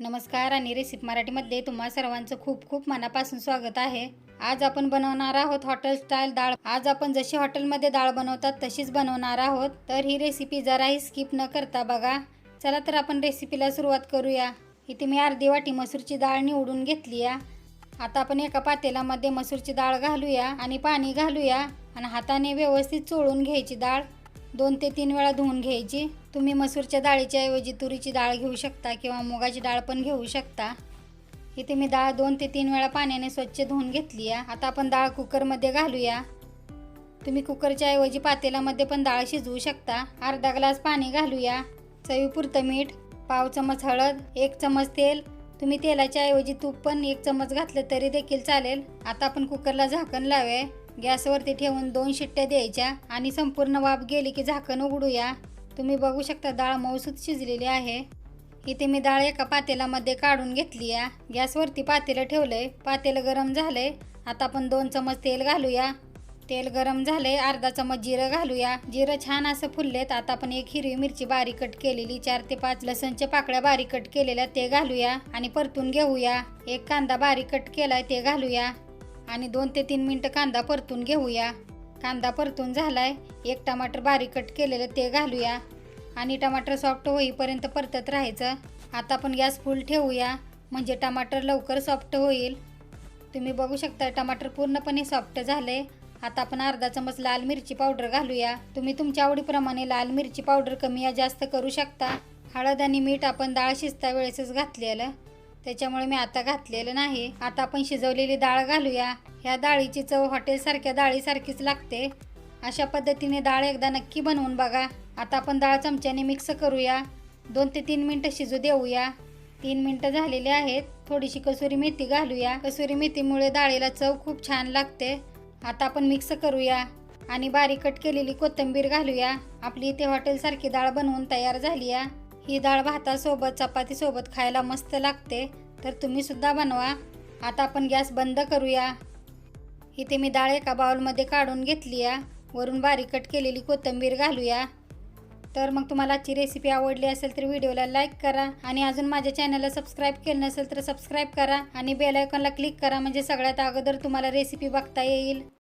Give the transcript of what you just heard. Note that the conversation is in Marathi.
नमस्कार आणि रेसिपी मराठीमध्ये तुम्हा सर्वांचं खूप खूप मनापासून स्वागत आहे. आज आपण बनवणार आहोत हॉटेल स्टाईल डाळ. आज आपण जशी हॉटेलमध्ये डाळ बनवतात तशीच बनवणार आहोत. तर ही रेसिपी जराही स्किप न करता बघा. चला तर आपण रेसिपीला सुरुवात करूया. इथे मी अर्धी वाटी मसूरची डाळ निवडून घेतली या आता आपण एका पातेलामध्ये मसूरची डाळ घालूया आणि पाणी घालूया आणि हाताने व्यवस्थित चोळून घ्यायची डाळ. दोन ते तीन वेळा धुवून घ्यायची. तुम्ही मसूरच्या डाळीच्या ऐवजी तुरीची डाळ घेऊ शकता किंवा मुगाची डाळ पण घेऊ शकता. इथे मी डाळ दोन ते तीन वेळा पाण्याने स्वच्छ धुवून घेतली आहे. आता आपण डाळ कुकरमध्ये घालूया. तुम्ही कुकरच्या ऐवजी पातेल्यामध्ये पण डाळ शिजवू शकता. अर्धा ग्लास पाणी घालूया. चवीपुरतं मीठ पाव चमच हळद एक चमच तेल. तुम्ही तेलाच्या ऐवजी तूप पण एक चमच घातलं तरी देखील चालेल. आता आपण कुकरला झाकण लावूया. गॅसवरती ठेवून दोन शिट्ट्या द्यायच्या आणि संपूर्ण वाफ गेली की झाकण उघडूया. तुम्ही बघू शकता डाळ मऊसूत शिजलेली आहे. इथे मी डाळ एका पातेलामध्ये काढून घेतली आहे. गॅसवरती पातेलं ठेवलंय. पातेलं गरम झालंय. आता आपण दोन चमच तेल घालूया. तेल गरम झालंय. अर्धा चमच जिरं घालूया. जिरं छान असं फुललेत. आता आपण एक हिरवी मिरची बारीक कट केलेली चार ते पाच लसणच्या पाकळ्या बारीक कट केलेल्या ते घालूया आणि परतून घेऊया. एक कांदा बारीक कट केलाय ते घालूया आणि दोन ते तीन मिनटं कांदा परतून घेऊया. कांदा परतून झाला आहे एक टमाटर बारीक कट केलेलं ते घालूया. आणि टमाटर सॉफ्ट होईपर्यंत परतत राहायचं. आता आपण गॅस फुल ठेवूया. म्हणजे टमाटर लवकर सॉफ्ट होईल. तुम्ही बघू शकता टमाटर पूर्णपणे सॉफ्ट झाले आता आपण अर्धा चमच लाल मिरची पावडर घालूया. तुम्ही तुमच्या आवडीप्रमाणे लाल मिरची पावडर कमी या जास्त करू शकता. हळद आणि मीठ आपण डाळ शिजता वेळेसच घातलेलं. त्याच्यामुळे मी आता घातलेलं नाही. आता आपण शिजवलेली डाळ घालूया. ह्या डाळीची चव हॉटेलसारख्या डाळीसारखीच लागते. अशा पद्धतीने डाळ एकदा नक्की बनवून बघा. आता आपण डाळ चमच्याने मिक्स करूया. दोन ते तीन मिनटं शिजू देऊया. तीन मिनटं झालेली आहेत. थोडीशी कसुरी मेथी घालूया. कसुरी मेथीमुळे डाळीला चव खूप छान लागते. आता आपण मिक्स करूया आणि बारीक कट केलेली कोथिंबीर घालूया. आपली इथे हॉटेलसारखी डाळ बनवून तयार झाली आहे. ही डाळ भातासोबत चपातीसोबत खायला मस्त लागते. तर तुम्ही सुद्धा बनवा. आता आपण गॅस बंद करूया. इथे मी डाळ एका बाउलमध्ये काढून घेतली आहे वरून बारीक कट केलेली कोथिंबीर घालूया. तर मग तुम्हाला आजची रेसिपी आवडली असेल तर व्हिडिओला लाईक करा आणि अजून माझ्या चॅनलला सबस्क्राईब केलं नसेल तर सबस्क्राईब करा आणि बेल आयकॉनला क्लिक करा. म्हणजे सगळ्यात अगोदर तुम्हाला रेसिपी बघता येईल.